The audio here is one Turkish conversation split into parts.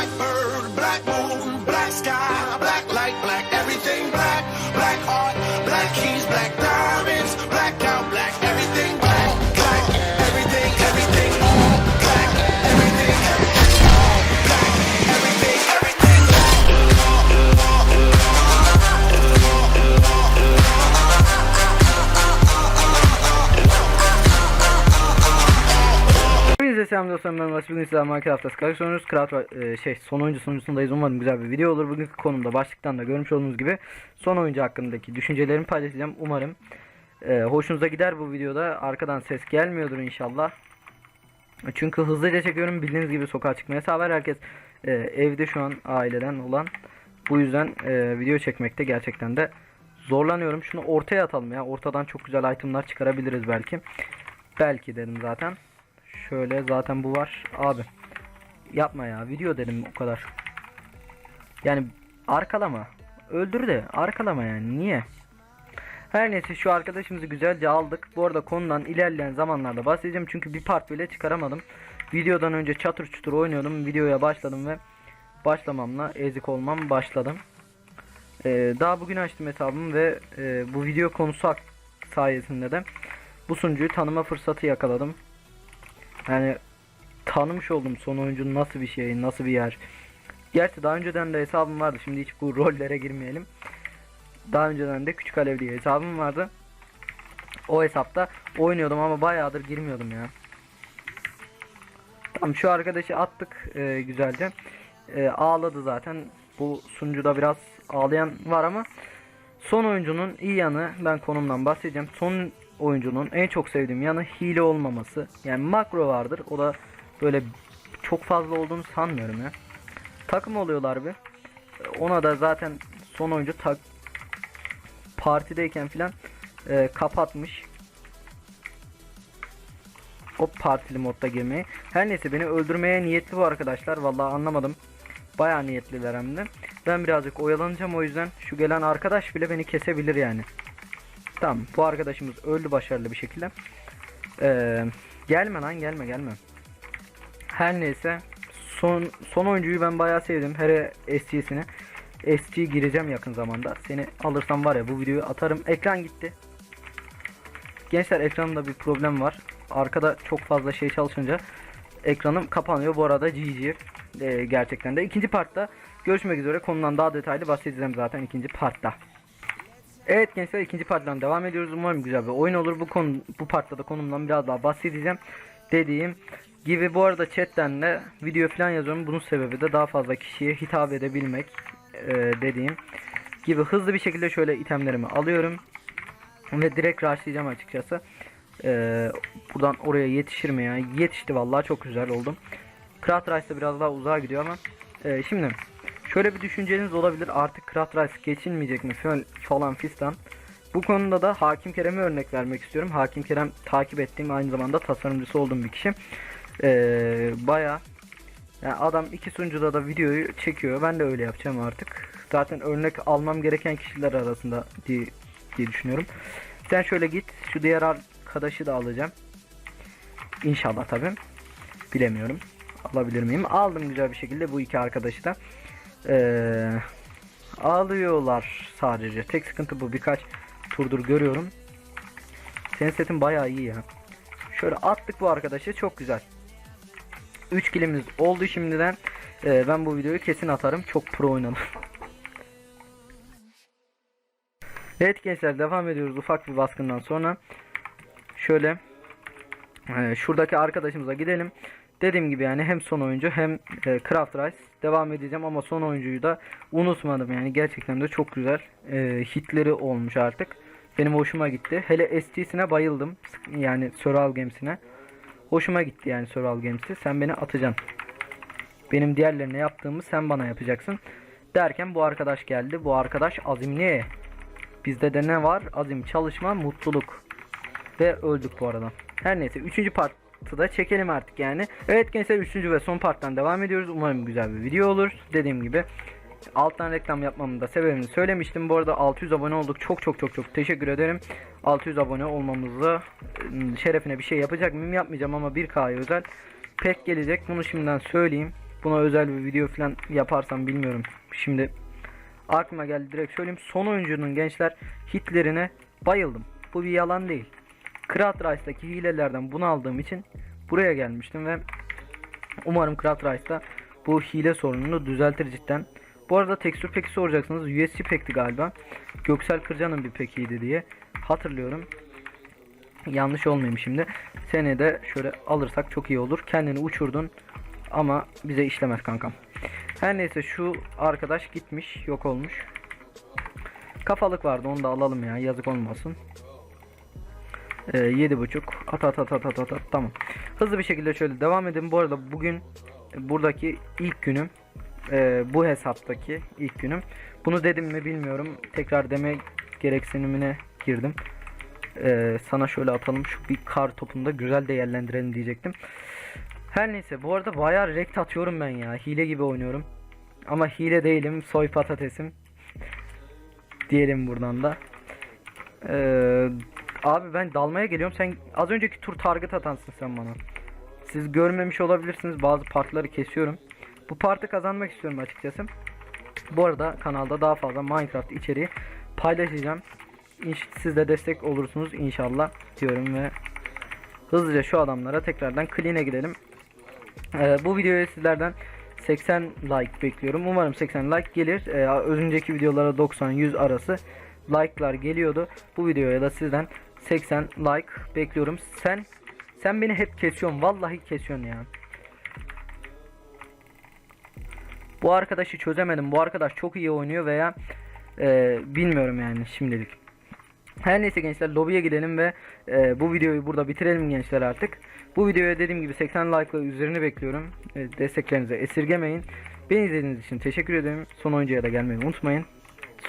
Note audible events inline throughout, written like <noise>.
blackbird, blackbird. Selam dostlarım ben Vasfi bugün sizlerle Minecraft'ta Skype sonuyoruz. Craft e, şey son oyuncu sonuncusundayız umarım güzel bir video olur. Bugünkü konumda başlıktan da görmüş olduğunuz gibi son oyuncu hakkındaki düşüncelerimi paylaşacağım. Umarım e, hoşunuza gider bu videoda. Arkadan ses gelmiyordur inşallah. Çünkü hızlıca çekiyorum bildiğiniz gibi sokağa çıkmaya sever herkes e, evde şu an aileden olan. Bu yüzden e, video çekmekte gerçekten de zorlanıyorum. Şunu ortaya atalım ya. Ortadan çok güzel itemlar çıkarabiliriz belki. Belki dedim zaten. Şöyle zaten bu var. Abi yapma ya. Video dedim o kadar. Yani arkalama. Öldür de arkalama yani. Niye? Her neyse şu arkadaşımızı güzelce aldık. Bu arada konudan ilerleyen zamanlarda bahsedeceğim. Çünkü bir part bile çıkaramadım. Videodan önce çatır çutur oynuyordum. Videoya başladım ve başlamamla ezik olmam başladım. Ee, daha bugün açtım hesabımı ve e, bu video konusu sayesinde de bu sunucuyu tanıma fırsatı yakaladım. Yani tanımış oldum son oyuncunun nasıl bir şey, nasıl bir yer. Gerçi daha önceden de hesabım vardı. Şimdi hiç bu <laughs> rollere girmeyelim. Daha önceden de Küçük Alev diye hesabım vardı. O hesapta oynuyordum ama bayağıdır girmiyordum ya. Tamam şu arkadaşı attık e, güzelce. E, ağladı zaten. Bu sunucuda biraz ağlayan var ama son oyuncunun iyi yanı ben konumdan bahsedeceğim. Son oyuncunun en çok sevdiğim yanı hile olmaması. Yani makro vardır. O da böyle çok fazla olduğunu sanmıyorum ya. Takım oluyorlar bir. Ona da zaten son oyuncu tak partideyken filan e, kapatmış. O partili modda girmeyi. Her neyse beni öldürmeye niyetli bu arkadaşlar. Vallahi anlamadım. Bayağı niyetliler hem de. Ben birazcık oyalanacağım o yüzden şu gelen arkadaş bile beni kesebilir yani. Tamam bu arkadaşımız öldü başarılı bir şekilde. Ee, gelme lan gelme gelme. Her neyse son son oyuncuyu ben bayağı sevdim. Her SG'sine. SG gireceğim yakın zamanda. Seni alırsam var ya bu videoyu atarım. Ekran gitti. Gençler ekranımda bir problem var. Arkada çok fazla şey çalışınca ekranım kapanıyor. Bu arada GG Ee, gerçekten de. ikinci partta görüşmek üzere. Konudan daha detaylı bahsedeceğim zaten ikinci partta. Evet gençler ikinci parttan devam ediyoruz. Umarım güzel bir oyun olur. Bu konu bu partta da konumdan biraz daha bahsedeceğim. Dediğim gibi bu arada chatten de video falan yazıyorum. Bunun sebebi de daha fazla kişiye hitap edebilmek e, dediğim gibi hızlı bir şekilde şöyle itemlerimi alıyorum ve direkt rushlayacağım açıkçası. E, buradan oraya yetişir mi ya? Yetişti vallahi çok güzel oldum. Craft Rice'da biraz daha uzağa gidiyor ama e, şimdi Şöyle bir düşünceniz olabilir artık Craft Rice geçilmeyecek mi falan- fistan. Bu konuda da Hakim Kerem'e örnek vermek istiyorum. Hakim Kerem takip ettiğim aynı zamanda tasarımcısı olduğum bir kişi. Ee, Baya yani adam iki sunucuda da videoyu çekiyor. Ben de öyle yapacağım artık. Zaten örnek almam gereken kişiler arasında diye, diye düşünüyorum. Sen şöyle git. Şu diğer arkadaşı da alacağım. İnşallah tabii. Bilemiyorum. Alabilir miyim? Aldım güzel bir şekilde bu iki arkadaşı da. Ee, ağlıyorlar sadece. Tek sıkıntı bu. Birkaç turdur görüyorum. Senin setin bayağı iyi ya. Şöyle attık bu arkadaşı. Çok güzel. 3 kilimiz oldu şimdiden. Ee, ben bu videoyu kesin atarım. Çok pro oynadım. <laughs> evet gençler devam ediyoruz ufak bir baskından sonra. Şöyle e, şuradaki arkadaşımıza gidelim. Dediğim gibi yani hem son oyuncu hem e, Craft Rice devam edeceğim ama son oyuncuyu da unutmadım yani gerçekten de çok güzel e, hitleri olmuş artık. Benim hoşuma gitti. Hele ST'sine bayıldım. Yani Survival Games'ine. Hoşuma gitti yani Survival Games'i. Sen beni atacaksın. Benim diğerlerine yaptığımı sen bana yapacaksın. Derken bu arkadaş geldi. Bu arkadaş azimli. Bizde de ne var? Azim, çalışma, mutluluk. Ve öldük bu arada. Her neyse 3. partı da çekelim artık yani. Evet gençler 3. ve son parttan devam ediyoruz. Umarım güzel bir video olur. Dediğim gibi alttan reklam yapmamın da sebebini söylemiştim. Bu arada 600 abone olduk. Çok çok çok çok teşekkür ederim. 600 abone olmamızı ıı, şerefine bir şey yapacak mıyım yapmayacağım ama 1K'ya özel pek gelecek. Bunu şimdiden söyleyeyim. Buna özel bir video falan yaparsam bilmiyorum. Şimdi aklıma geldi direkt söyleyeyim. Son oyuncunun gençler hitlerine bayıldım. Bu bir yalan değil. Krat Rice'daki hilelerden bunu aldığım için buraya gelmiştim ve umarım Krat Rice'da bu hile sorununu düzeltir cidden. Bu arada tekstür peki soracaksınız. USC pekti galiba. Göksel Kırcan'ın bir pekiydi diye hatırlıyorum. Yanlış olmayayım şimdi. Seni de şöyle alırsak çok iyi olur. Kendini uçurdun ama bize işlemez kankam. Her neyse şu arkadaş gitmiş, yok olmuş. Kafalık vardı onu da alalım ya yazık olmasın. Ee, yedi buçuk. At at at at at at. Tamam. Hızlı bir şekilde şöyle devam edelim. Bu arada bugün e, buradaki ilk günüm. e, bu hesaptaki ilk günüm. Bunu dedim mi bilmiyorum. Tekrar deme gereksinimine girdim. Ee, sana şöyle atalım şu bir kar topunu da güzel değerlendirelim diyecektim. Her neyse bu arada bayağı rekt atıyorum ben ya. Hile gibi oynuyorum. Ama hile değilim. Soy patatesim. <laughs> Diyelim buradan da. Ee, abi ben dalmaya geliyorum. Sen az önceki tur target atansın sen bana. Siz görmemiş olabilirsiniz. Bazı partları kesiyorum. Bu partı kazanmak istiyorum açıkçası. Bu arada kanalda daha fazla Minecraft içeriği paylaşacağım. Siz de destek olursunuz inşallah diyorum ve hızlıca şu adamlara tekrardan clean'e gidelim. Ee, bu videoya sizlerden 80 like bekliyorum. Umarım 80 like gelir. Ee, önceki videolara 90-100 arası like'lar geliyordu. Bu videoya da sizden 80 like bekliyorum. Sen sen beni hep kesiyorsun. Vallahi kesiyorsun ya. Bu arkadaşı çözemedim. Bu arkadaş çok iyi oynuyor veya e, bilmiyorum yani şimdilik. Her neyse gençler lobiye gidelim ve e, bu videoyu burada bitirelim gençler artık. Bu videoya dediğim gibi 80 like ile üzerini bekliyorum. E, desteklerinizi esirgemeyin. Beni izlediğiniz için teşekkür ederim. Son oyuncuya da gelmeyi unutmayın.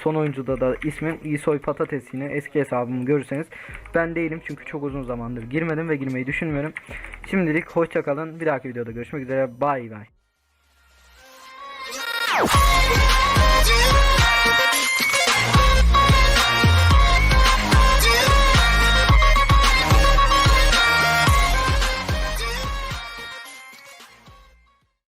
Son oyuncuda da ismim İsoy Patates yine eski hesabımı görürseniz ben değilim çünkü çok uzun zamandır girmedim ve girmeyi düşünmüyorum. Şimdilik hoşça kalın. Bir dahaki videoda görüşmek üzere. Bay bay.